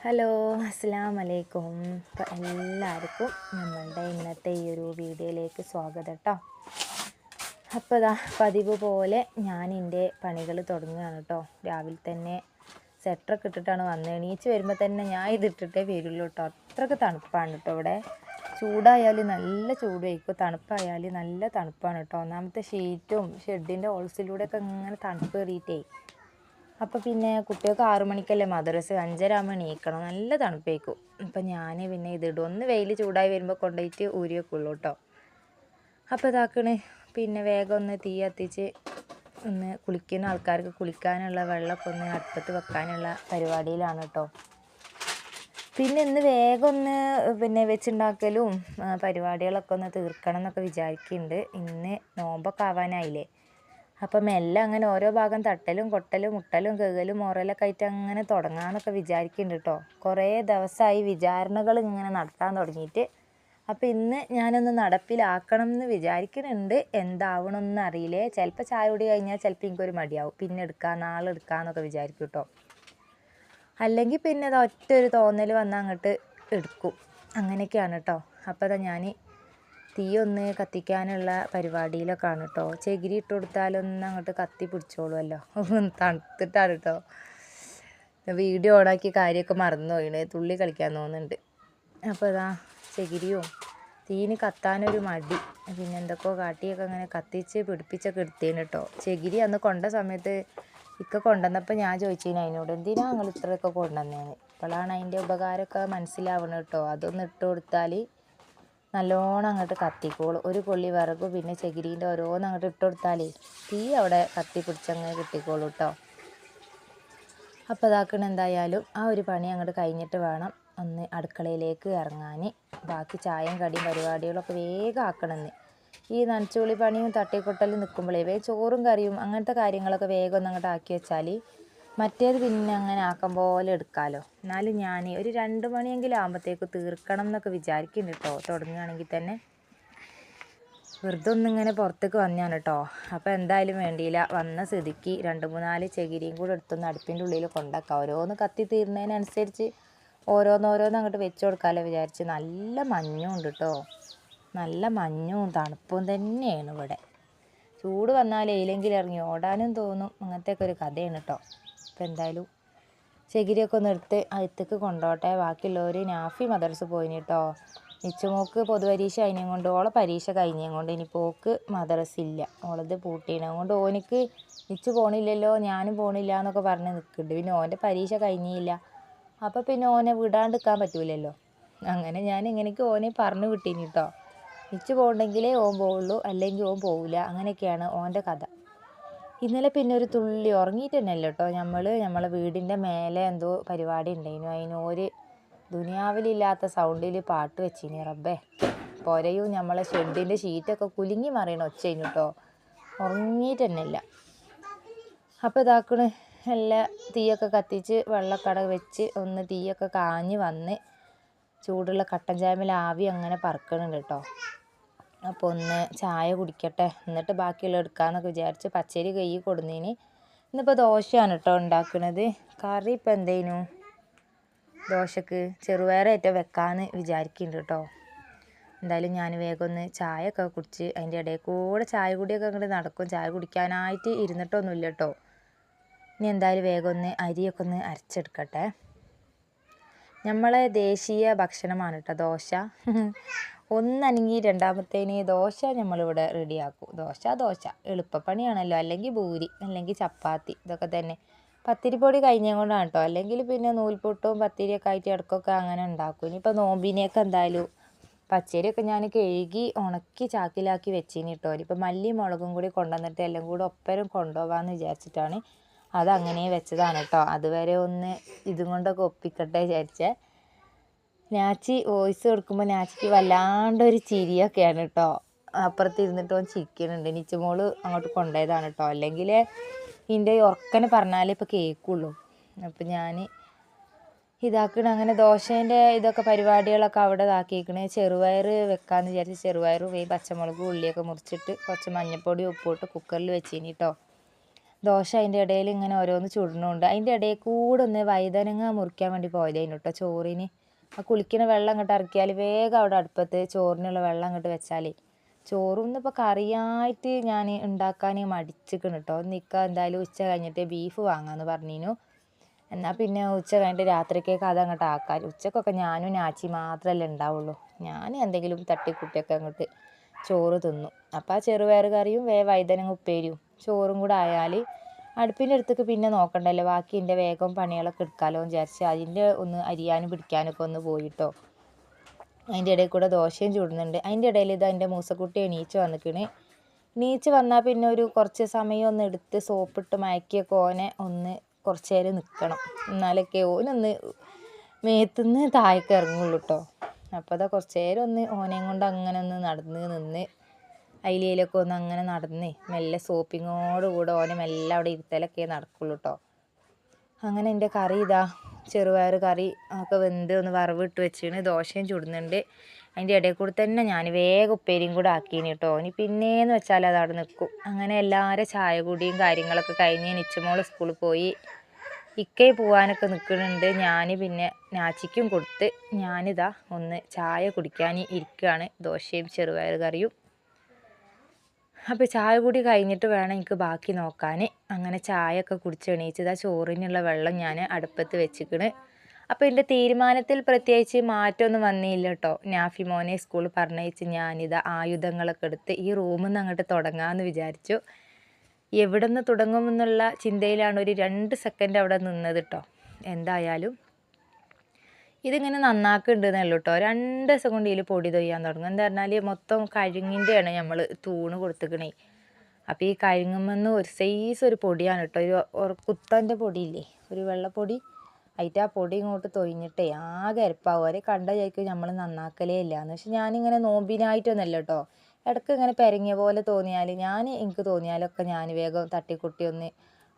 Hello അസ്സാം വലൈക്കും അപ്പോൾ എല്ലാവർക്കും നമ്മളുടെ ഇന്നത്തെ ഈ ഒരു വീഡിയോയിലേക്ക് സ്വാഗതം കേട്ടോ അപ്പോൾ ഇതാ പതിവ് പോലെ ഞാൻ എന്റെ പണികൾ തുടങ്ങുകയാണ് കേട്ടോ രാവിലെ തന്നെ സെറ്ററൊക്കെ ഇട്ടിട്ടാണ് വന്നത്. എണീച്ച് വരുമ്പോൾ തന്നെ ഞാൻ ഇതിട്ടിട്ടേ വരുള്ളൂ കേട്ടോ അത്രയ്ക്ക് തണുപ്പാണ് കേട്ടോ ഇവിടെ. ചൂടായാൽ നല്ല ചൂട് വയ്ക്കും തണുപ്പായാൽ നല്ല തണുപ്പാണ് കേട്ടോ ഒന്നാമത്തെ ഷീറ്റും ഷെഡിന്റെ ഹോൾസിലൂടെയൊക്കെ ഇങ്ങനെ തണുപ്പ് കയറിയിട്ടേ അപ്പോൾ പിന്നെ കുട്ടികൾക്ക് ആറു മണിക്കല്ലേ മദ്രസ്? അഞ്ചര ആകുമ്പോൾ എണീക്കണം. നല്ല തണുപ്പേക്കും. അപ്പം ഞാൻ പിന്നെ ഇതിടും ഒന്ന് വെയിൽ ചൂടായി വരുമ്പോൾ കൊണ്ടുപോയിട്ട് ഊരി വെക്കുള്ളൂ കേട്ടോ അപ്പോൾ ഇതാക്കണ്. പിന്നെ വേഗം ഒന്ന് തീ കത്തിച്ച് ഒന്ന് കുളിക്കുന്ന ആൾക്കാർക്ക് കുളിക്കാനുള്ള വെള്ളമൊക്കെ ഒന്ന് അടുപ്പത്ത് വെക്കാനുള്ള പരിപാടിയിലാണ് കേട്ടോ പിന്നെ ഇന്ന് വേഗം ഒന്ന് പിന്നെ വെച്ചുണ്ടാക്കലും പരിപാടികളൊക്കെ ഒന്ന് തീർക്കണം എന്നൊക്കെ വിചാരിക്കുന്നുണ്ട് ഇന്ന് നോമ്പൊക്കെ ആവാനായില്ലേ? അപ്പം മെല്ലെ അങ്ങനെ ഓരോ ഭാഗം തട്ടലും കൊട്ടലും മുട്ടലും കെകലും മുറലൊക്കെ ആയിട്ട് അങ്ങനെ തുടങ്ങാമെന്നൊക്കെ വിചാരിക്കുന്നുണ്ട് കേട്ടോ കുറേ ദിവസമായി വിചാരണകൾ ഇങ്ങനെ നടത്താൻ തുടങ്ങിയിട്ട്. അപ്പം ഇന്ന് ഞാനൊന്ന് നടപ്പിലാക്കണം എന്ന് വിചാരിക്കുന്നുണ്ട് എന്താവണമെന്ന് അറിയില്ലേ. ചിലപ്പോൾ ചായ കുടി കഴിഞ്ഞാൽ ചിലപ്പോൾ എനിക്കൊരു മടിയാവും. പിന്നെ എടുക്കാം നാളെ എടുക്കാമെന്നൊക്കെ വിചാരിക്കും കേട്ടോ അല്ലെങ്കിൽ പിന്നെ അത് ഒറ്റ ഒരു തോന്നൽ വന്നാൽ അങ്ങോട്ട് എടുക്കും. അങ്ങനെയൊക്കെയാണ് കേട്ടോ അപ്പോൾ അതാ ഞാൻ തീ ഒന്ന് കത്തിക്കാനുള്ള പരിപാടിയിലൊക്കെയാണ് കേട്ടോ ചകിരി ഇട്ട് കൊടുത്താലൊന്ന് അങ്ങോട്ട് കത്തി പിടിച്ചോളുമല്ലോ തണുത്തിട്ടാണ് കേട്ടോ വീഡിയോ ഓണാക്കി കാര്യമൊക്കെ മറന്നു പോയിണ് തുള്ളി കളിക്കാൻ തോന്നുന്നുണ്ട്. അപ്പോൾ ഇതാ ചകിരിയും തീന് കത്താനൊരു മടി. പിന്നെ എന്തൊക്കെയോ കാട്ടിയൊക്കെ അങ്ങനെ കത്തിച്ച് പിടിപ്പിച്ചൊക്കെ എടുത്തേന് കേട്ടോ ചകിരി അന്ന് കൊണ്ട സമയത്ത് ഇക്ക കൊണ്ടുവന്നപ്പോൾ ഞാൻ ചോദിച്ചതിന് അതിനോട് എന്തിനാ നിങ്ങൾ ഇത്രയൊക്കെ കൊണ്ടുവന്നേന്ന്? ഇപ്പോഴാണ് അതിന്റെ ഉപകാരമൊക്കെ മനസ്സിലാവണം കേട്ടോ അതൊന്ന് ഇട്ട് കൊടുത്താൽ നല്ലോണം അങ്ങോട്ട് കത്തിക്കോളും. ഒരു കൊള്ളി വിറകും പിന്നെ ചകിരീന്റെ ഓരോന്ന് അങ്ങോട്ട് ഇട്ട് കൊടുത്താലേ തീ അവിടെ കത്തി പിടിച്ചങ്ങ് കിട്ടിക്കോളൂ കേട്ടോ അപ്പോൾ അതാക്കണ എന്തായാലും ആ ഒരു പണി അങ്ങോട്ട് കഴിഞ്ഞിട്ട് വേണം ഒന്ന് അടുക്കളയിലേക്ക് ഇറങ്ങാൻ ബാക്കി ചായയും കടിയും പരിപാടികളൊക്കെ വേഗം ആക്കണമെന്ന് ഈ നനച്ചുള്ളി പണിയും തട്ടിക്കൊട്ടലും നിൽക്കുമ്പോഴേ വേഗം ചോറും കറിയും അങ്ങനത്തെ കാര്യങ്ങളൊക്കെ വേഗം ഒന്ന് അങ്ങോട്ട് ആക്കി വെച്ചാൽ മറ്റേത് പിന്നെ അങ്ങനെ ആക്കം പോലെ എടുക്കാമല്ലോ എന്നാലും ഞാൻ ഒരു രണ്ട് മണിയെങ്കിലും ആകുമ്പോഴത്തേക്ക് തീർക്കണം എന്നൊക്കെ വിചാരിക്കുന്നുണ്ട് കേട്ടോ തുടങ്ങുകയാണെങ്കിൽ തന്നെ. വെറുതെ ഒന്നിങ്ങനെ പുറത്തേക്ക് വന്നാണ് കേട്ടോ അപ്പോൾ എന്തായാലും വേണ്ടിയില്ല. വന്ന സ്ഥിതിക്ക് രണ്ട് മൂന്നാൽ ചകിരിയും കൂടെ എടുത്തൊന്ന് അടുപ്പിന്റെ ഉള്ളിൽ കൊണ്ടാക്കാം. ഓരോന്ന് കത്തി തീരുന്നതിനനുസരിച്ച് ഓരോന്നോരോന്ന് അങ്ങോട്ട് വെച്ച് കൊടുക്കാമല്ലോ വിചാരിച്ച്. നല്ല മഞ്ഞും ഉണ്ട് കേട്ടോ നല്ല മഞ്ഞും തണുപ്പും തന്നെയാണ് ഇവിടെ. ചൂട് വന്നാൽ എയിലെങ്കിലും ഇറങ്ങി ഓടാനും തോന്നും. അങ്ങനത്തെയൊക്കെ ഒരു കഥയാണ് കേട്ടോ അപ്പോൾ എന്തായാലും ചകിരിയൊക്കെ ഒന്ന് എടുത്ത് അകത്തേക്ക് കൊണ്ടോട്ടെ. ബാക്കിയുള്ളവർ നാഫി മദർസ് പോയിന് കേട്ടോ നിച്ചുമോക്ക് പൊതുപരീക്ഷ കഴിഞ്ഞ കൊണ്ട് ഓളെ പരീക്ഷ കഴിഞ്ഞതും കൊണ്ട് ഇനി പോക്ക് മദർസ് ഇല്ല. ഓളത് പൂട്ടീനെ കൊണ്ട് ഓനിക്ക് നിച്ചു പോണില്ലല്ലോ ഞാനും പോണില്ല എന്നൊക്കെ പറഞ്ഞ് നിൽക്കുന്നുണ്ട് പിന്നെ ഓന്റെ പരീക്ഷ കഴിഞ്ഞില്ല. അപ്പോൾ പിന്നെ ഓനെ വിടാണ്ട് നിൽക്കാൻ പറ്റൂലല്ലോ. അങ്ങനെ ഞാൻ ഇങ്ങനെയൊക്കെ ഓനെ പറഞ്ഞു വിട്ടീനി കേട്ടോ നിച്ചു പോകണ്ടെങ്കിലേ ഓൻ പോവുള്ളൂ അല്ലെങ്കിൽ ഓൻ പോവില്ല അങ്ങനെയൊക്കെയാണ് ഓന്റെ കഥ. ഇന്നലെ പിന്നെ ഒരു തുള്ളി ഉറങ്ങിയിട്ട് തന്നെയല്ല കേട്ടോ നമ്മൾ നമ്മളെ വീടിന്റെ മേലെ എന്തോ പരിപാടി ഉണ്ടായിരുന്നു അതിന് ഒരു ദുനിയാവിലില്ലാത്ത സൗണ്ടിൽ പാട്ട് വെച്ചിനി. റബ്ബേ പുരയും നമ്മളെ ഷെഡിന്റെ ഷീറ്റൊക്കെ കുലുങ്ങി മറിയണ ഒച്ചയിന് കേട്ടോ ഉറങ്ങിയിട്ട് തന്നെയല്ല അപ്പോൾ ഇതാക്കണ്. എല്ലാ തീയൊക്കെ കത്തിച്ച് വെള്ളക്കട വെച്ച് ഒന്ന് തീയൊക്കെ കാഞ്ഞ് വന്ന് ചൂടുള്ള കട്ടൻ ചായമിൽ ആവി അങ്ങനെ പറക്കണുണ്ട് കേട്ടോ അപ്പോൾ ഒന്ന് ചായ കുടിക്കട്ടെ. എന്നിട്ട് ബാക്കിയുള്ള എടുക്കാമെന്നൊക്കെ വിചാരിച്ച് പച്ചരി കൈ കൊടുന്നതിന് ഇന്നിപ്പോൾ ദോശയാണ് കേട്ടോ ഉണ്ടാക്കുന്നത് കറി ഇപ്പം എന്തേനു? ദോശക്ക് ചെറുപയറായിട്ട് വെക്കാമെന്ന് വിചാരിക്കുന്നുണ്ട് കേട്ടോ എന്തായാലും ഞാൻ വേഗം ഒന്ന് ചായ ഒക്കെ കുടിച്ച് അതിന്റെ ഇടയിൽ കൂടെ ചായ കുടിയൊക്കെ അങ്ങോട്ട് നടക്കും. ചായ കുടിക്കാനായിട്ട് ഇരുന്നിട്ടൊന്നുമില്ല കേട്ടോ ഇനി എന്തായാലും വേഗം ഒന്ന് അരിയൊക്കെ ഒന്ന് അരച്ചെടുക്കട്ടെ. നമ്മളെ ദേശീയ ഭക്ഷണമാണ് കേട്ടോ ദോശ. ഒന്നല്ലെങ്കിൽ രണ്ടാമത്തേന് ദോശ നമ്മളിവിടെ റെഡിയാക്കും. ദോശ ദോശ. എളുപ്പപ്പണിയാണല്ലോ. അല്ലെങ്കിൽ ഭൂരി അല്ലെങ്കിൽ ചപ്പാത്തി ഇതൊക്കെ തന്നെ. പത്തിരിപ്പൊടി കഴിഞ്ഞ കൊണ്ടാണ് കേട്ടോ അല്ലെങ്കിൽ പിന്നെ നൂൽപുട്ടും പത്തിരിയൊക്കെ ആയിട്ട് ഇടക്കൊക്കെ അങ്ങനെ ഉണ്ടാക്കും. ഇനിയിപ്പോൾ നോമ്പിനെയൊക്കെ എന്തായാലും പച്ചരിയൊക്കെ ഞാൻ കഴുകി ഉണക്കി ചാക്കിലാക്കി വെച്ചിനി കേട്ടോ ഇനിയിപ്പോൾ മല്ലിയും മുളകും കൂടി കൊണ്ടുവന്നിട്ട് എല്ലാം കൂടി ഒപ്പരം കൊണ്ടുപോകാമെന്ന് വിചാരിച്ചിട്ടാണ് അതങ്ങനെ വെച്ചതാണ് കേട്ടോ അതുവരെ ഒന്ന് ഇതും കൊണ്ടൊക്കെ ഒപ്പിക്കട്ടെ വിചാരിച്ചേ. നാച്ചി വോയിസ് കൊടുക്കുമ്പോൾ നാച്ചിക്ക് വല്ലാണ്ടൊരു ചിരിയൊക്കെയാണ് കേട്ടോ അപ്പുറത്ത് ഇരുന്നിട്ട് ഓൻ ചിരിക്കുന്നുണ്ട് നിച്ചുമോൾ അങ്ങോട്ട് കൊണ്ടുപോയതാണ് കേട്ടോ അല്ലെങ്കിൽ ഇതിന്റെ ഉറക്കനെ പറഞ്ഞാലേ ഇപ്പോൾ കേൾക്കുള്ളൂ. അപ്പം ഞാൻ ഇതാക്കണ. അങ്ങനെ ദോശേന്റെ ഇതൊക്കെ പരിപാടികളൊക്കെ അവിടെ ഇതാക്കിയിരിക്കണേ ചെറുപയർ വെക്കാമെന്ന് വിചാരിച്ച് ചെറുപയർ പോയി പച്ചമുളക് ഉള്ളിയൊക്കെ മുറിച്ചിട്ട് കുറച്ച് മഞ്ഞൾപ്പൊടി ഉപ്പിട്ട് കുക്കറിൽ വെച്ചിനി കേട്ടോ ദോശ അതിന്റെ ഇടയിൽ ഇങ്ങനെ ഓരോന്ന് ചുടണുണ്ട്. അതിന്റെ ഇടയിൽ കൂടെ ഒന്ന് വൈതനങ്ങ മുറിക്കാൻ വേണ്ടി പോയതേനു കേട്ടോ ചോറിന് ആ കുളിക്കുന്ന വെള്ളം അങ്ങോട്ട് ഇറക്കിയാൽ വേഗം അവിടെ അടുപ്പത്ത് ചോറിനുള്ള വെള്ളം അങ്ങോട്ട് വെച്ചാൽ ചോറും ഇപ്പോൾ കറിയായിട്ട് ഞാൻ ഉണ്ടാക്കാൻ മടിച്ചിക്കണം കേട്ടോ നിൽക്കുക എന്തായാലും ഉച്ച കഴിഞ്ഞിട്ട് ബീഫ് വാങ്ങാമെന്ന് പറഞ്ഞിരുന്നു എന്നാൽ പിന്നെ ഉച്ച കഴിഞ്ഞിട്ട് രാത്രിക്കേക്ക് അത് അങ്ങോട്ട് ആക്കാൻ ഉച്ചക്കൊക്കെ ഞാനും നാച്ചി മാത്രമല്ലേ ഉണ്ടാവുള്ളൂ ഞാൻ എന്തെങ്കിലും തട്ടിക്കുട്ടിയൊക്കെ അങ്ങോട്ട് ചോറ് തിന്നു. അപ്പോൾ ആ ചെറുപയർ കറിയും വേ വഴുതനങ്ങ ഉപ്പേരിയും ചോറും കൂടെ ആയാൽ അടുപ്പിന്റെ അടുത്തേക്ക് പിന്നെ നോക്കണ്ടല്ലോ. ബാക്കി എന്റെ വേഗം പണികളൊക്കെ എടുക്കാമല്ലോ എന്ന് വിചാരിച്ച് അതിന്റെ ഒന്ന് അരിയാനും പിടിക്കാനൊക്കെ ഒന്ന് പോയിട്ടോ. അതിന്റെ ഇടയിൽ കൂടെ ദോശയും ചൂടുന്നുണ്ട്. അതിന്റെ ഇടയിൽ ഇത് എന്റെ മൂസക്കുട്ടി എണീച്ച് വന്നിക്കണ്. എണീച്ച് വന്നാൽ പിന്നെ ഒരു കുറച്ച് സമയം ഒന്ന് എടുത്ത് സോപ്പിട്ട് മയക്കിയൊക്കെ ഓനെ ഒന്ന് കുറച്ച് നേരം നിൽക്കണം എന്നാലൊക്കെ ഓനൊന്ന് മേത്തുനിന്ന് താഴേക്ക് ഇറങ്ങുള്ളൂ കേട്ടോ അപ്പോൾ അതാ കുറച്ച് നേരം ഒന്ന് ഓനെയും കൊണ്ട് അങ്ങനെ ഒന്ന് നടന്ന് നിന്ന് അതിലയിലൊക്കെ ഒന്ന് അങ്ങനെ നടന്ന്. മെല്ലെ സോപ്പിങ്ങോട് കൂടെ ഓനെ മെല്ലെ അവിടെ ഇരുത്തലൊക്കെ നടക്കുള്ളൂ കേട്ടോ അങ്ങനെ എന്റെ കറി ഇതാ ചെറുപയർ കറി ഒക്കെ വെന്ത് ഒന്ന് വറവിട്ട് വെച്ചിന് ദോശയും ചുടുന്നുണ്ട്. അതിന്റെ ഇടയിൽ കൂടി തന്നെ ഞാൻ വേഗം ഉപ്പേരിയും കൂടെ ആക്കീന് കേട്ടോ ഇനി പിന്നേന്ന് വെച്ചാൽ അത് അവിടെ നിൽക്കും. അങ്ങനെ എല്ലാവരും ചായ കൂടിയും കാര്യങ്ങളൊക്കെ കഴിഞ്ഞ് നിച്ചുമോൾ സ്കൂളിൽ പോയി. ഇക്കേ പോവാനൊക്കെ നിൽക്കുന്നുണ്ട്. ഞാൻ പിന്നെ നാച്ചിക്കും കൊടുത്ത് ഞാനിതാ ഒന്ന് ചായ കുടിക്കാൻ ഇരിക്കുകയാണ്. ദോശയും ചെറുപയർ കറിയും അപ്പോൾ ചായ കൂടി കഴിഞ്ഞിട്ട് വേണം എനിക്ക് ബാക്കി നോക്കാൻ അങ്ങനെ ചായ ഒക്കെ കുടിച്ച് ആ ചോറിനുള്ള വെള്ളം ഞാൻ അടുപ്പത്ത് വെച്ചിക്കണ്. അപ്പോൾ എന്റെ തീരുമാനത്തിൽ പ്രത്യേകിച്ച് മാറ്റമൊന്നും വന്നില്ല കേട്ടോ നാഫി മോനെ സ്കൂളിൽ പറഞ്ഞയച്ച് ഞാനിത് ആയുധങ്ങളൊക്കെ എടുത്ത് ഈ റൂമിൽ നിന്ന് അങ്ങോട്ട് തുടങ്ങാമെന്ന് വിചാരിച്ചു. എവിടെ നിന്ന് തുടങ്ങുമെന്നുള്ള ചിന്തയിലാണ് ഒരു രണ്ട് സെക്കൻഡ് അവിടെ നിന്നത് കേട്ടോ എന്തായാലും ഇതിങ്ങനെ നന്നാക്കുന്നുണ്ടെന്നേ ഉള്ളൂ കേട്ടോ രണ്ട് ദിവസം കൊണ്ട് ഇതിൽ പൊടി തൊയ്യാൻ തുടങ്ങും. എന്താ പറഞ്ഞാൽ മൊത്തം കഴുങ്ങിന്റെയാണ് നമ്മൾ തൂണ് കൊടുത്തിക്കണേ. അപ്പോൾ ഈ കഴുങ്ങുമെന്ന് ഒരു സൈസ് ഒരു പൊടിയാണ് കേട്ടോ ഒരു കുത്തന്റെ പൊടിയില്ലേ? ഒരു വെള്ളപ്പൊടി. അതിന്റെ ആ പൊടി ഇങ്ങോട്ട് തൊയ്ഞ്ഞിട്ടേ ആകെ അരപ്പാവും. അവരെ കണ്ട വിചാരിക്കും നമ്മൾ നന്നാക്കലേ ഇല്ല. എന്ന് പക്ഷെ ഞാനിങ്ങനെ നോമ്പിനായിട്ടൊന്നുമല്ല കേട്ടോ ഇടയ്ക്ക് ഇങ്ങനെ പെരങ്ങിയ പോലെ തോന്നിയാൽ ഞാൻ എനിക്ക് തോന്നിയാലൊക്കെ ഞാൻ വേഗം തട്ടിക്കുട്ടി ഒന്ന്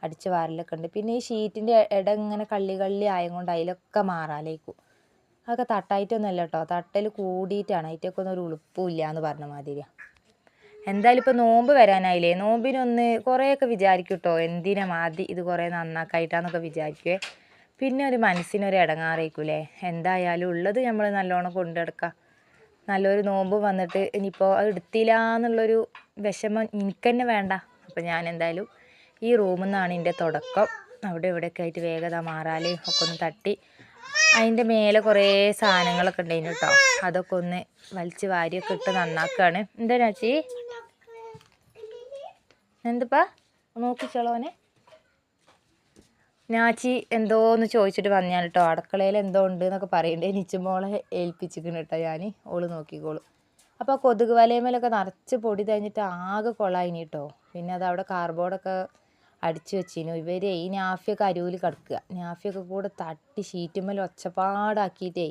അടിച്ച് വാരലൊക്കെ ഉണ്ട് പിന്നെ ഈ ഷീറ്റിന്റെ ഇടം ഇങ്ങനെ കള്ളി കള്ളി ആയതുകൊണ്ട് അതിലൊക്കെ മാറാലേക്കും. അതൊക്കെ തട്ടായിട്ടൊന്നുമല്ല കേട്ടോ. തട്ടൽ കൂടിയിട്ടാണ്. അതിറ്റൊക്കെ ഒന്നും ഒരു ഉളുപ്പും ഇല്ല എന്ന് പറഞ്ഞ മാതിരിയാണ് എന്തായാലും ഇപ്പോൾ നോമ്പ് വരാനായില്ലേ? നോമ്പിനൊന്ന് കുറേയൊക്കെ വിചാരിക്കും കേട്ടോ. എന്തിനാ മാതി ഇത് കുറേ നന്നാക്കായിട്ടാന്നൊക്കെ വിചാരിക്കുവേ. പിന്നെ ഒരു മനസ്സിനൊരു ഇടങ്ങാറായിരിക്കൂലേ എന്തായാലും ഉള്ളത് നമ്മൾ നല്ലോണം കൊണ്ടുനടക്കുക നല്ലൊരു നോമ്പ് വന്നിട്ട് ഇനിയിപ്പോൾ അത് എടുത്തില്ല എന്നുള്ളൊരു വിഷമം എനിക്ക് തന്നെ വേണ്ട. അപ്പോൾ ഞാൻ എന്തായാലും ഈ റൂമിൽ നിന്നാണ് എന്റെ തുടക്കം. അവിടെ ഇവിടെയൊക്കെ ആയിട്ട് വേഗത മാറാലേ ഒക്കെ ഒന്ന് തട്ടി അതിന്റെ മേലെ കുറേ സാധനങ്ങളൊക്കെ ഉണ്ടായിരുന്നു കേട്ടോ അതൊക്കെ ഒന്ന് വലിച്ച് വാരിയൊക്കെ ഇട്ട് നന്നാക്കുകയാണ് എന്താ ചാച്ചി എന്തിപ്പാ? നോക്കിച്ചോളോനെ നാച്ചി എന്തോന്ന് ചോദിച്ചിട്ട് വന്നാൽ കേട്ടോ അടുക്കളയിൽ എന്തോ ഉണ്ട് എന്നൊക്കെ പറയണ്ടേ. നിച്ചുമോളെ ഏൽപ്പിച്ചിരിക്കുന്നു കേട്ടോ ഞാൻ ഓൾ നോക്കിക്കോളും. അപ്പോൾ കൊതുക് വലയമേലൊക്കെ നിറച്ച് പൊടി തഴിഞ്ഞിട്ട് ആകെ കൊളായിനി കേട്ടോ പിന്നെ അത് അവിടെ കാർബോർഡൊക്കെ അടിച്ചു വെച്ചിനു. ഇവർ ഈ നാഫിയൊക്കെ അരുവിൽ കിടക്കുക. നാഫിയൊക്കെ കൂടെ തട്ടി ഷീറ്റുമ്മൽ ഒച്ചപ്പാടാക്കിയിട്ടേ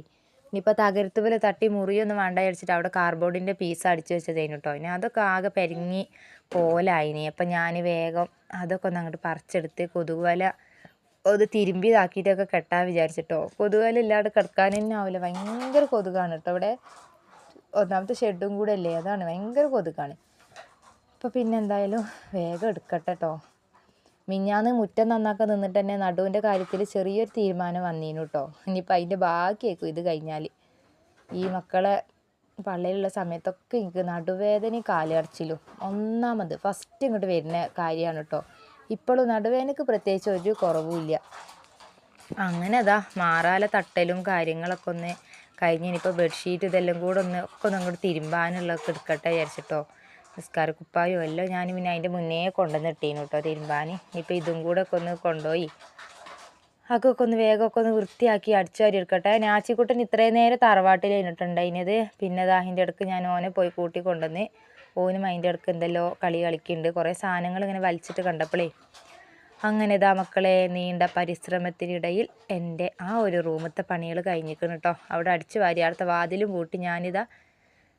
ഇനിയിപ്പോൾ തകരത്തുപോലെ തട്ടി മുറിയൊന്നും വേണ്ട അടിച്ചിട്ട് അവിടെ കാർബോർഡിന്റെ പീസ് അടിച്ചു വെച്ചതേനു കേട്ടോ ഇനി അതൊക്കെ ആകെ പെരുങ്ങി പോലായിനി. അപ്പം ഞാൻ വേഗം അതൊക്കെ ഒന്ന് അങ്ങോട്ട് പറിച്ചെടുത്ത് കൊതുകുവല അത് തിരുമ്പിയതാക്കിയിട്ടൊക്കെ കെട്ടാൻ വിചാരിച്ചിട്ടോ കൊതുകല ഇല്ലാണ്ട് കിടക്കാൻ തന്നെ ആവില്ല ഭയങ്കര കൊതുകാണ് കേട്ടോ ഇവിടെ. ഒന്നാമത്തെ ഷെഡും കൂടെ അല്ലേ? അതാണ് ഭയങ്കര കൊതുകാണ്. അപ്പോൾ പിന്നെ എന്തായാലും വേഗം എടുക്കട്ടെ കേട്ടോ മിഞ്ഞാന്ന് മുറ്റം നന്നാക്കാൻ നിന്നിട്ട് തന്നെ നടുവിന്റെ കാര്യത്തിൽ ചെറിയൊരു തീരുമാനം വന്നീനു കേട്ടോ ഇനിയിപ്പോൾ അതിന്റെ ബാക്കിയേക്കും ഇത് കഴിഞ്ഞാൽ ഈ മക്കളെ പള്ളിയിലുള്ള സമയത്തൊക്കെ എനിക്ക് നടുവേദനയും കാലിറച്ചിലും ഒന്നാമത് ഫസ്റ്റ് ഇങ്ങോട്ട് വരുന്ന കാര്യമാണ് കേട്ടോ ഇപ്പോഴും നടുവേദനക്ക് പ്രത്യേകിച്ച് ഒരു കുറവുമില്ല അങ്ങനെ അതാ മാറാല തട്ടലും കാര്യങ്ങളൊക്കെ ഒന്ന് കഴിഞ്ഞ് ഇനിയിപ്പോൾ ബെഡ്ഷീറ്റ് ഇതെല്ലാം കൂടെ ഒന്ന് ഒക്കെ ഒന്ന് അങ്ങോട്ട് തിരുമ്പാനുള്ളതൊക്കെ എടുക്കട്ടെ വിചാരിച്ചിട്ടോ. നിസ്കാരക്കുപ്പായോ എല്ലാം ഞാൻ പിന്നെ അതിന്റെ മുന്നേ കൊണ്ടുവന്ന് ഇട്ടീനു കേട്ടോ തിരുമ്പാൻ ഇനിയിപ്പോൾ ഇതും കൂടെ ഒക്കെ ഒന്ന് കൊണ്ടുപോയി. അതൊക്കെ ഒന്ന് വേഗമൊക്കെ ഒന്ന് വൃത്തിയാക്കി അടിച്ചു വാരി എടുക്കട്ടെ. നാച്ചിക്കുട്ടൻ ഇത്രയും നേരം തറവാട്ടിൽ കഴിഞ്ഞിട്ടുണ്ടായിനത് പിന്നെ അതാ അതിന്റെ അടുക്ക് ഞാൻ ഓനെ പോയി കൂട്ടി കൊണ്ടുവന്ന്. ഓനും അതിന്റെ അടുക്ക് എന്തെല്ലോ കളി കളിക്കുന്നുണ്ട്. കുറേ സാധനങ്ങൾ ഇങ്ങനെ വലിച്ചിട്ട് കണ്ടപ്പോഴേ അങ്ങനെ ഇതാ മക്കളെ നീണ്ട പരിശ്രമത്തിനിടയിൽ എന്റെ ആ ഒരു റൂമത്തെ പണികൾ കഴിഞ്ഞിരിക്കണം കേട്ടോ അവിടെ അടിച്ചു വാരി അടുത്ത വാതിലും പൂട്ടി ഞാനിതാ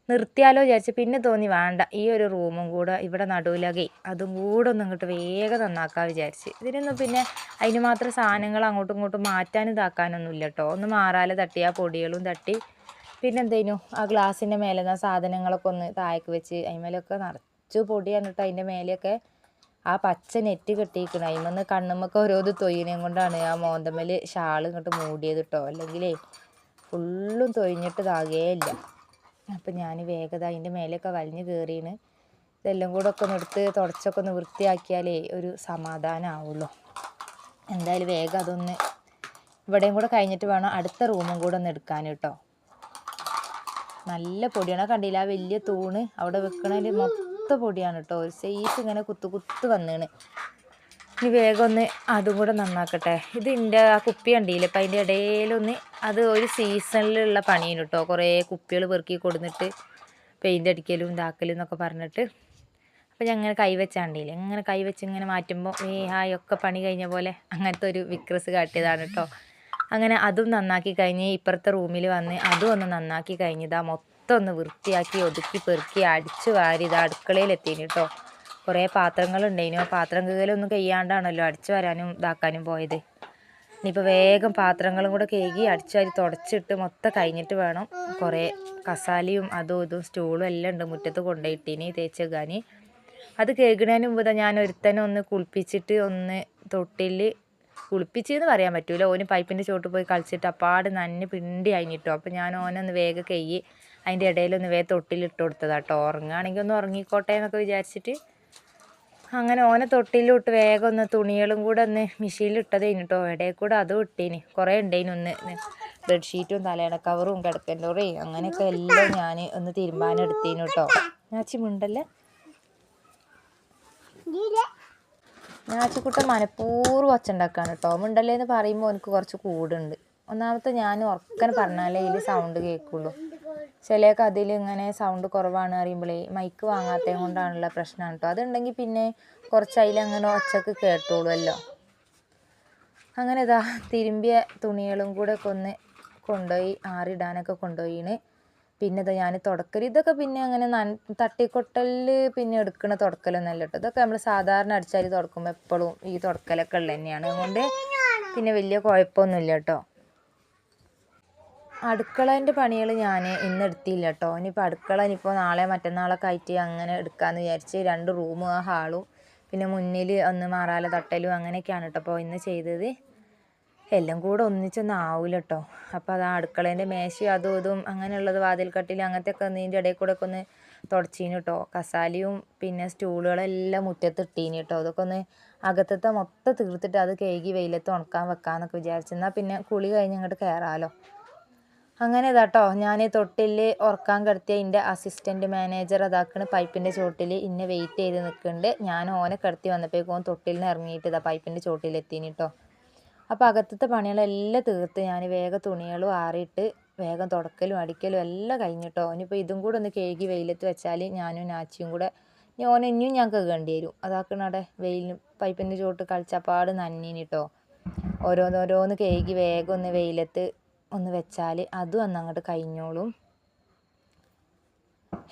നിർത്തിയാലോ വിചാരിച്ച് പിന്നെ തോന്നി വേണ്ട ഈ ഒരു റൂമും കൂടെ ഇവിടെ നടുവിലകെ അതും കൂടെ ഒന്ന് ഇങ്ങോട്ട് വേഗം നന്നാക്കാൻ വിചാരിച്ച്. ഇതിനൊന്നും പിന്നെ അതിന് മാത്രം സാധനങ്ങൾ അങ്ങോട്ടും ഇങ്ങോട്ടും മാറ്റാൻ ഇതാക്കാനൊന്നും ഇല്ല കേട്ടോ ഒന്ന് മാറാലെ തട്ടി ആ പൊടികളും തട്ടി. പിന്നെ എന്തേനു? ആ ഗ്ലാസിന്റെ മേലെ നിന്ന് സാധനങ്ങളൊക്കെ ഒന്ന് താഴേക്ക് വെച്ച് അതിന്മേലൊക്കെ നിറച്ചു പൊടി എന്നിട്ട് അതിന്റെ മേലെയൊക്കെ ആ പച്ച നെറ്റ് കെട്ടിയിരിക്കണം. അതിമെന്ന് കണ്ണുമ്മൊക്കെ ഓരോ തൊയ്യനെയും കൊണ്ടാണ് ആ മോന്തമ്മൽ ഷാൾ ഇങ്ങോട്ട് മൂടിയത് കേട്ടോ അല്ലെങ്കിലേ ഫുള്ളും തൊഴിഞ്ഞിട്ട് ഇതാകേ ഇല്ല അപ്പം ഞാൻ വേഗത അതിന്റെ മേലെയൊക്കെ വലിഞ്ഞു കയറിയാണ് ഇതെല്ലാം കൂടെ ഒക്കെ ഒന്ന് എടുത്ത് തുടച്ചൊക്കെ ഒന്ന് വൃത്തിയാക്കിയാലേ ഒരു സമാധാനമാവുള്ളൂ എന്തായാലും വേഗം അതൊന്ന് ഇവിടെയും കൂടെ കഴിഞ്ഞിട്ട് വേണം അടുത്ത റൂമും കൂടെ ഒന്ന് എടുക്കാൻ കേട്ടോ. നല്ല പൊടിയാണ്. കണ്ടില്ല? ആ വലിയ തൂണ് അവിടെ വെക്കണതിൽ മൊത്തം പൊടിയാണ് കേട്ടോ. ഒരു സൈസ് ഇങ്ങനെ കുത്തു കുത്തു വന്നാണ്. ഇനി വേഗം ഒന്ന് അതും കൂടെ നന്നാക്കട്ടെ. ഇത് എന്റെ ആ കുപ്പി കണ്ടില്ലേ? അപ്പം അതിന്റെ ഇടയിലൊന്ന് അത് ഒരു സീസണിലുള്ള പണിയാണ് കേട്ടോ കുറേ കുപ്പികൾ പെറുക്കി കൊടുന്നിട്ട് പെയിന്റ് അടിക്കലും ഇതാക്കലും എന്നൊക്കെ പറഞ്ഞിട്ട്. അപ്പം ഞാൻ അങ്ങനെ കൈവച്ചാണ്ടില്ലേ ഇങ്ങനെ കൈവച്ച് ഇങ്ങനെ മാറ്റുമ്പോൾ ഈ ഹായ് ഒക്കെ പണി കഴിഞ്ഞ പോലെ അങ്ങനത്തെ ഒരു വിക്രസ് കാട്ടിയതാണ് കേട്ടോ അങ്ങനെ അതും നന്നാക്കി കഴിഞ്ഞ് ഇപ്പുറത്തെ റൂമിൽ വന്ന് അതും ഒന്ന് നന്നാക്കി കഴിഞ്ഞതാ മൊത്തം ഒന്ന് വൃത്തിയാക്കി ഒതുക്കി പെറുക്കി അടിച്ചു വാരി ഇത് അടുക്കളയിലെത്തിന് കേട്ടോ കുറേ പാത്രങ്ങളുണ്ടായിനു ആ പാത്രം കീകലൊന്നും കഴിയാണ്ടാണല്ലോ അടിച്ചു വരാനും ഇതാക്കാനും പോയത്. ഇനിയിപ്പോൾ വേഗം പാത്രങ്ങളും കൂടെ കേകി അടിച്ചു വാരി തുടച്ചിട്ട് മൊത്തം കഴിഞ്ഞിട്ട് വേണം കുറേ കസാലിയും അതും ഇതും സ്റ്റൂളും എല്ലാം ഉണ്ട് മുറ്റത്ത് കൊണ്ടുപോയിട്ടിനി തേച്ചെക്കാന് അത് കേൾക്കുന്നതിന് മുമ്പ് ഞാൻ ഒരുത്തനെ ഒന്ന് കുളിപ്പിച്ചിട്ട് ഒന്ന് തൊട്ടിൽ കുളിപ്പിച്ചെന്ന് പറയാൻ പറ്റൂല. ഓന് പൈപ്പിന്റെ ചോട്ട് പോയി കളിച്ചിട്ട് അപ്പാട് നന്നെ പിണ്ടി കഴിഞ്ഞിട്ടോ അപ്പോൾ ഞാൻ ഓനൊന്ന് വേഗം കയ്യി അതിന്റെ ഇടയിലൊന്ന് വേഗം തൊട്ടിലിട്ട് കൊടുത്തതാട്ടോ. ഉറങ്ങുകയാണെങ്കിൽ ഒന്ന് ഉറങ്ങിക്കോട്ടെ എന്നൊക്കെ വിചാരിച്ചിട്ട് അങ്ങനെ ഓനെ തൊട്ടിലിട്ട് വേഗം ഒന്ന് തുണികളും കൂടെ ഒന്ന് മെഷീനിൽ ഇട്ടത് കഴിഞ്ഞിട്ടോ. ഇടയിൽ കൂടെ അതും ഇട്ടേന്. കുറേ ഉണ്ടായിന് ഒന്ന് ബെഡ്ഷീറ്റും തലയുടെ കവറും കിടക്കന്റോറേയും അങ്ങനെയൊക്കെ എല്ലാം ഞാൻ ഒന്ന് തീരുമാനം എടുത്തേനു കേട്ടോ ഞാച്ചി മിണ്ടല്ലേ? ഞാച്ചിക്കുട്ടൻ മനഃപൂർവം ഒച്ച ഉണ്ടാക്കുകയാണ് കേട്ടോ മുണ്ടല്ലേ എന്ന് പറയുമ്പോൾ എനിക്ക് കുറച്ച് കൂടുണ്ട്. ഒന്നാമത്തെ ഞാൻ ഉറക്കൻ പറഞ്ഞാലേ ഇതിൽ സൗണ്ട് കേൾക്കുള്ളൂ ചിലയൊക്കെ കഥയിൽ ഇങ്ങനെ സൗണ്ട് കുറവാണ് അറിയുമ്പോഴേ മൈക്ക് വാങ്ങാത്തത് കൊണ്ടാണുള്ള പ്രശ്നമാണ് കേട്ടോ അതുണ്ടെങ്കിൽ പിന്നെ കുറച്ച് അതിലങ്ങനെ ഒച്ചക്ക് കേട്ടോളുമല്ലോ അങ്ങനെ ഇതാ തിരുമ്പിയ തുണികളും കൂടെ ഒക്കെ ഒന്ന് കൊണ്ടുപോയി ആറിടാനൊക്കെ കൊണ്ടുപോയിന് പിന്നെ ഇതാ ഞാൻ തുടക്കൽ ഇതൊക്കെ പിന്നെ അങ്ങനെ നൻ തട്ടിക്കൊട്ടലിൽ പിന്നെ എടുക്കണ തുടക്കലൊന്നല്ല കേട്ടോ ഇതൊക്കെ നമ്മൾ സാധാരണ അടിച്ചാൽ തുടക്കുമ്പോൾ എപ്പോഴും ഈ തുടക്കലൊക്കെ ഉള്ളത് തന്നെയാണ് അതുകൊണ്ട് പിന്നെ വലിയ കുഴപ്പമൊന്നുമില്ല കേട്ടോ അടുക്കളേന്റെ പണികൾ ഞാൻ ഇന്ന് എടുത്തില്ല കേട്ടോ. ഇനിയിപ്പോൾ അടുക്കള ഇനിയിപ്പോൾ നാളെ മറ്റന്നാളൊക്കെ ആയിട്ട് അങ്ങനെ എടുക്കാമെന്ന് വിചാരിച്ച് രണ്ട് റൂമും ആ ഹാളും പിന്നെ മുന്നിൽ ഒന്ന് മാറാല തട്ടലും അങ്ങനെയൊക്കെയാണ് കേട്ടോ അപ്പോൾ ഇന്ന് ചെയ്തത്. എല്ലാം കൂടെ ഒന്നിച്ചൊന്നും ആവില്ല കേട്ടോ. അപ്പോൾ അത് അടുക്കളേന്റെ മേശയും അതും ഇതും അങ്ങനെയുള്ളത് വാതിൽ കട്ടിൽ അങ്ങനത്തെ ഒക്കെ ഇതിന്റെ ഇടയിൽ കൂടെ ഒക്കെ ഒന്ന് തുടച്ചീന് കേട്ടോ. കസാലിയും പിന്നെ സ്റ്റൂളുകളെല്ലാം മുറ്റത്ത് ഇട്ടീന് കേട്ടോ. അതൊക്കെ ഒന്ന് അകത്തത്തെ മൊത്തം തീർത്തിട്ട് അത് കേകി വെയിലത്ത് ഉണക്കാൻ വെക്കാമെന്നൊക്കെ വിചാരിച്ചെന്നാൽ പിന്നെ കുളി കഴിഞ്ഞ് അങ്ങോട്ട് കയറാമല്ലോ അങ്ങനെ ഇതാട്ടോ ഞാൻ തൊട്ടിൽ ഉറക്കാൻ കിടത്തിയ എന്റെ അസിസ്റ്റന്റ് മാനേജർ അതാക്കണ് പൈപ്പിന്റെ ചോട്ടിൽ ഇന്നെ വെയിറ്റ് ചെയ്ത് നിൽക്കുന്നുണ്ട് ഞാൻ ഓനെ കിടത്തി വന്നപ്പോഴേക്കും തൊട്ടിൽ നിന്ന് ഇറങ്ങിയിട്ട് ഇതാ പൈപ്പിന്റെ ചോട്ടിൽ എത്തീനി കേട്ടോ അപ്പോൾ അകത്തത്തെ പണികളെല്ലാം തീർത്ത് ഞാൻ വേഗം തുണികളും ആറിയിട്ട് വേഗം തുടക്കലും അടിക്കലും എല്ലാം കഴിഞ്ഞിട്ടോ ഇനിയിപ്പോൾ ഇതും കൂടെ ഒന്ന് കഴുകി വെയിലത്ത് വെച്ചാൽ ഞാനും നാച്ചിയും കൂടെ ഇനി ഓനെ ഇനിയും ഞാൻ കഴുകേണ്ടി വരും. അതാക്കണടെ വെയിലും പൈപ്പിന്റെ ചോട്ട് കളിച്ചപ്പാട് നന്നീനിട്ടോ ഓരോന്നോരോന്ന് കഴുകി വേഗം ഒന്ന് വെയിലത്ത് ഒന്ന് വെച്ചാൽ അതും അന്ന് അങ്ങോട്ട് കഴിഞ്ഞോളും.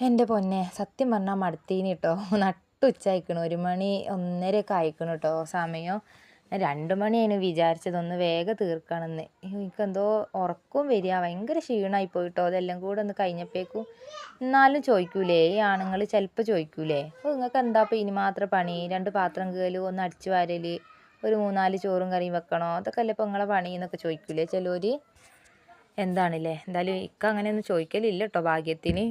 എന്റെ പൊന്നെ സത്യം പറഞ്ഞാൽ മടുത്തീന് കേട്ടോ നട്ടുച്ചയക്കണു ഒരു മണി ഒന്നരയൊക്കെ അയക്കണു കേട്ടോ സമയം. രണ്ട് മണിയാണ് വിചാരിച്ചതൊന്ന് വേഗം തീർക്കണമെന്ന് എനിക്കെന്തോ ഉറക്കവും വരിക. ഭയങ്കര ക്ഷീണമായി പോയിട്ടോ അതെല്ലാം കൂടെ ഒന്ന് കഴിഞ്ഞപ്പോഴേക്കും എന്നാലും ചോദിക്കൂലേ? ഈ ആണുങ്ങൾ ചിലപ്പോൾ ചോദിക്കൂലേ? അപ്പോൾ നിങ്ങൾക്ക് എന്താ ഇപ്പോൾ ഇനി മാത്രം പണി? രണ്ട് പാത്രം കീറൽ ഒന്ന് അടിച്ചു വാരൽ ഒരു മൂന്നാൽ ചോറും കറിയും വെക്കണോ? അതൊക്കെ അല്ലേ ഇപ്പോൾ നിങ്ങളെ പണി എന്നൊക്കെ ചോദിക്കൂലേ? ചിലർ എന്താണല്ലേ? എന്തായാലും ഇക്ക അങ്ങനെയൊന്നും ചോദിക്കലില്ല കേട്ടോ ഭാഗ്യത്തിന്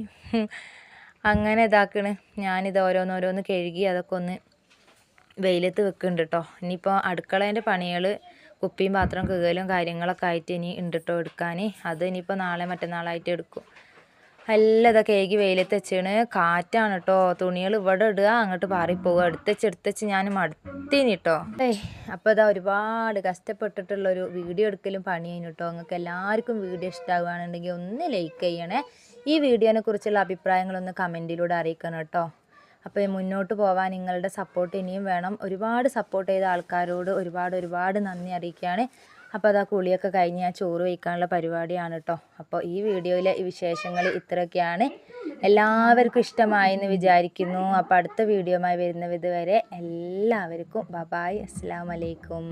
അങ്ങനെ ഇതാക്കണ്. ഞാനിത് ഓരോന്നോരോന്ന് കഴുകി അതൊക്കെ ഒന്ന് വെയിലത്ത് വെക്കുന്നുണ്ട് കേട്ടോ ഇനിയിപ്പോൾ അടുക്കളേന്റെ പണികൾ കുപ്പിയും പാത്രം കീകലും കാര്യങ്ങളൊക്കെ ആയിട്ട് ഇനി ഉണ്ട് കേട്ടോ എടുക്കാൻ അത് ഇനിയിപ്പോൾ നാളെ മറ്റന്നാളായിട്ട് എടുക്കും. എല്ലാം ഇതൊക്കെ ഏകി വെയിലത്ത് വെച്ചാണ് കാറ്റാണ് കേട്ടോ തുണികൾ ഇവിടെ ഇടുക അങ്ങോട്ട് പാറിപ്പോവുക. എടുത്തച്ച് എടുത്തച്ച് ഞാൻ മടുത്തിന് കേട്ടോ ഏയ് അപ്പോൾ ഇതാ ഒരുപാട് കഷ്ടപ്പെട്ടിട്ടുള്ളൊരു വീഡിയോ എടുക്കലും പണിയാണ് കേട്ടോ നിങ്ങൾക്ക് എല്ലാവർക്കും വീഡിയോ ഇഷ്ടമാവുകയാണെന്നുണ്ടെങ്കിൽ ഒന്ന് ലൈക്ക് ചെയ്യണേ. ഈ വീഡിയോനെ കുറിച്ചുള്ള അഭിപ്രായങ്ങളൊന്ന് കമന്റിലൂടെ അറിയിക്കണം കേട്ടോ അപ്പോൾ മുന്നോട്ട് പോവാൻ നിങ്ങളുടെ സപ്പോർട്ട് ഇനിയും വേണം. ഒരുപാട് സപ്പോർട്ട് ചെയ്ത ആൾക്കാരോട് ഒരുപാട് ഒരുപാട് നന്ദി അറിയിക്കുകയാണ്. അപ്പോൾ അതാ കുളിയൊക്കെ കഴിഞ്ഞ് ഞാൻ ചോറ് വയ്ക്കാനുള്ള പരിപാടിയാണ് കേട്ടോ അപ്പോൾ ഈ വീഡിയോയിലെ വിശേഷങ്ങൾ ഇത്രയൊക്കെയാണ്. എല്ലാവർക്കും ഇഷ്ടമായെന്ന് വിചാരിക്കുന്നു. അപ്പോൾ അടുത്ത വീഡിയോമായി വരുന്നത് വരെ എല്ലാവർക്കും ബബായ് അസ്സാം വലൈക്കും